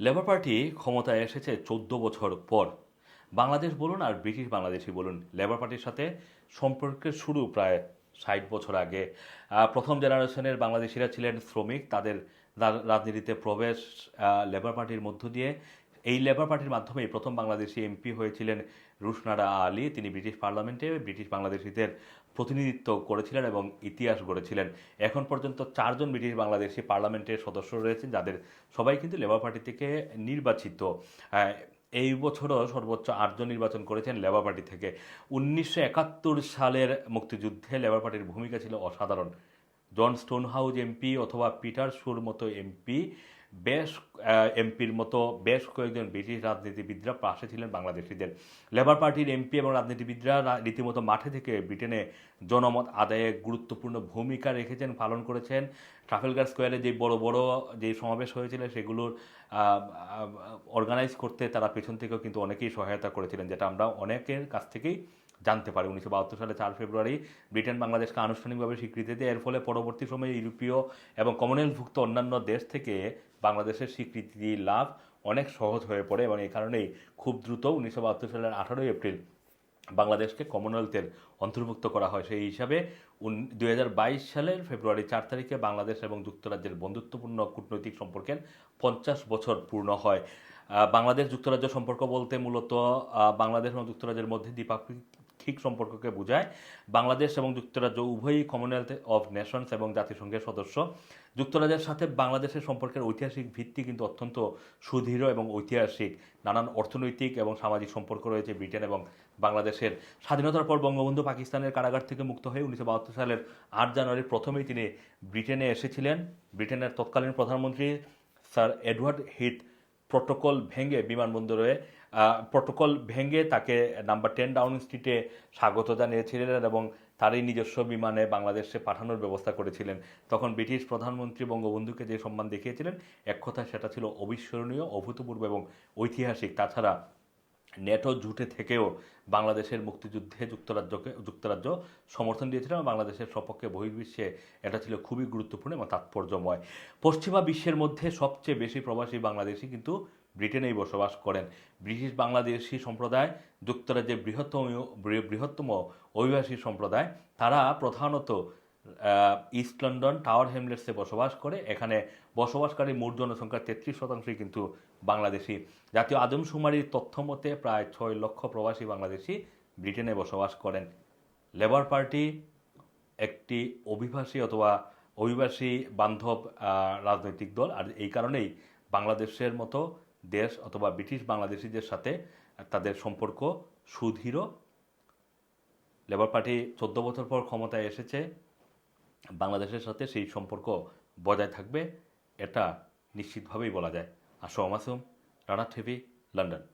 Labour party ক্ষমতায় এসেছে চোদ্দ বছর পর। বাংলাদেশ বলুন আর ব্রিটিশ বাংলাদেশি বলুন লেবার পার্টির সাথে সম্পর্কের শুরু প্রায় ষাট বছর আগে। প্রথম জেনারেশনের বাংলাদেশিরা ছিলেন শ্রমিক, তাদের রাজনীতিতে প্রবেশ লেবার পার্টির মধ্য দিয়ে এই লেবার পার্টির মাধ্যমেই প্রথম বাংলাদেশি এমপি হয়েছিলেন রুশনারা আলী। তিনি ব্রিটিশ পার্লামেন্টে ব্রিটিশ বাংলাদেশিদের প্রতিনিধিত্ব করেছিলেন এবং ইতিহাস গড়েছিলেন। এখন পর্যন্ত চারজন ব্রিটিশ বাংলাদেশি পার্লামেন্টের সদস্য রয়েছেন, যাদের সবাই কিন্তু লেবার পার্টি থেকে নির্বাচিত। এই বছরও সর্বোচ্চ আটজন নির্বাচন করেছেন লেবার পার্টি থেকে। উনিশশো একাত্তর সালের মুক্তিযুদ্ধে লেবার পার্টির ভূমিকা ছিল অসাধারণ। জন স্টোনহাউজ এমপি অথবা পিটার শুর মতো এমপি বেশ এমপির মতো বেশ কয়েকজন ব্রিটিশ রাজনীতিবিদরা পাশে ছিলেন বাংলাদেশিদের। লেবার পার্টির এমপি এবং রাজনীতিবিদরা রীতিমতো মাঠে থেকে ব্রিটেনে জনমত আদায়ে গুরুত্বপূর্ণ ভূমিকা রেখেছেন, পালন করেছেন। ট্রাফেলগার স্কোয়ারে যে বড় বড় যে সমাবেশ হয়েছিল, সেগুলোর অর্গানাইজ করতে তারা পেছন থেকেও কিন্তু অনেকেই সহায়তা করেছিলেন, যেটা আমরা অনেকের কাছ থেকেই জানতে পারে। উনিশশো বাহাত্তর সালে চার ফেব্রুয়ারি ব্রিটেন বাংলাদেশকে আনুষ্ঠানিকভাবে স্বীকৃতি দেয়। এর ফলে পরবর্তী সময়ে ইউরোপীয় এবং কমনওয়েলথভুক্ত অন্যান্য দেশ থেকে বাংলাদেশের স্বীকৃতি লাভ অনেক সহজ হয়ে পড়ে এবং এই কারণেই খুব দ্রুত উনিশশো বাহাত্তর সালের আঠারোই এপ্রিল বাংলাদেশকে কমনওয়েলথের অন্তর্ভুক্ত করা হয়। সেই হিসাবে দু হাজার বাইশ সালের ফেব্রুয়ারি চার তারিখে বাংলাদেশ এবং যুক্তরাজ্যের বন্ধুত্বপূর্ণ কূটনৈতিক সম্পর্কের পঞ্চাশ বছর পূর্ণ হয়। বাংলাদেশ যুক্তরাজ্য সম্পর্ক বলতে মূলত বাংলাদেশ এবং যুক্তরাজ্যের মধ্যে দ্বিপাক্ষিক সম্পর্ককে বোঝায়। বাংলাদেশ এবং যুক্তরাজ্য উভয়ই কমনওয়েলথ অফ নেশনস এবং জাতিসংঘের সদস্য। যুক্তরাজ্যের সাথে বাংলাদেশের সম্পর্কের ঐতিহাসিক ভিত্তি কিন্তু অত্যন্ত সুদৃঢ় এবং ঐতিহাসিক। নানান অর্থনৈতিক এবং সামাজিক সম্পর্ক রয়েছে ব্রিটেন এবং বাংলাদেশের। স্বাধীনতার পর বঙ্গবন্ধু পাকিস্তানের কারাগার থেকে মুক্ত হয়ে উনিশশো বাহাত্তর সালের আট জানুয়ারির প্রথমেই তিনি ব্রিটেনে এসেছিলেন। ব্রিটেনের তৎকালীন প্রধানমন্ত্রী স্যার এডওয়ার্ড হিথ প্রোটোকল ভেঙে বিমানবন্দরে প্রোটোকল ভেঙে তাকে নাম্বার টেন ডাউনিং স্ট্রিটে স্বাগত জানিয়েছিলেন এবং তারই নিজস্ব বিমানে বাংলাদেশে পাঠানোর ব্যবস্থা করেছিলেন। তখন ব্রিটিশ প্রধানমন্ত্রী বঙ্গবন্ধুকে যে সম্মান দেখিয়েছিলেন, এক কথায় সেটা ছিল অবিস্মরণীয়, অভূতপূর্ব এবং ঐতিহাসিক। তাছাড়া নেটো জুটে থেকেও বাংলাদেশের মুক্তিযুদ্ধে যুক্তরাজ্যকে, যুক্তরাজ্য সমর্থন দিয়েছিল এবং বাংলাদেশের সপক্ষে বহির্বিশ্বে এটা ছিল খুবই গুরুত্বপূর্ণ এবং তাৎপর্যময়। পশ্চিমা বিশ্বের মধ্যে সবচেয়ে বেশি প্রবাসী বাংলাদেশি কিন্তু ব্রিটেনেই বসবাস করেন। ব্রিটিশ বাংলাদেশি সম্প্রদায়, যুক্তরাজ্যের বৃহত্তম বৃহত্তম অভিবাসী সম্প্রদায়, তারা প্রধানত ইস্ট লন্ডন টাওয়ার হ্যামলেটসে বসবাস করে। এখানে বসবাসকারী মোট জনসংখ্যার তেত্রিশ শতাংশই কিন্তু বাংলাদেশি। জাতীয় আদমশুমারির তথ্য মতে প্রায় ছয় লক্ষ প্রবাসী বাংলাদেশি ব্রিটেনে বসবাস করেন। লেবার পার্টি একটি অভিবাসী অথবা অভিবাসী বান্ধব রাজনৈতিক দল। আর এই কারণেই বাংলাদেশের মতো দেশ অথবা ব্রিটিশ বাংলাদেশিদের সাথে তাদের সম্পর্ক সুদৃঢ়। লেবার পার্টি চোদ্দ বছর পর ক্ষমতায় এসেছে। বাংলাদেশের সাথে সেই সম্পর্ক বজায় থাকবে, এটা নিশ্চিতভাবেই বলা যায়। আসো মাসুম রানা ঠেবি লন্ডন।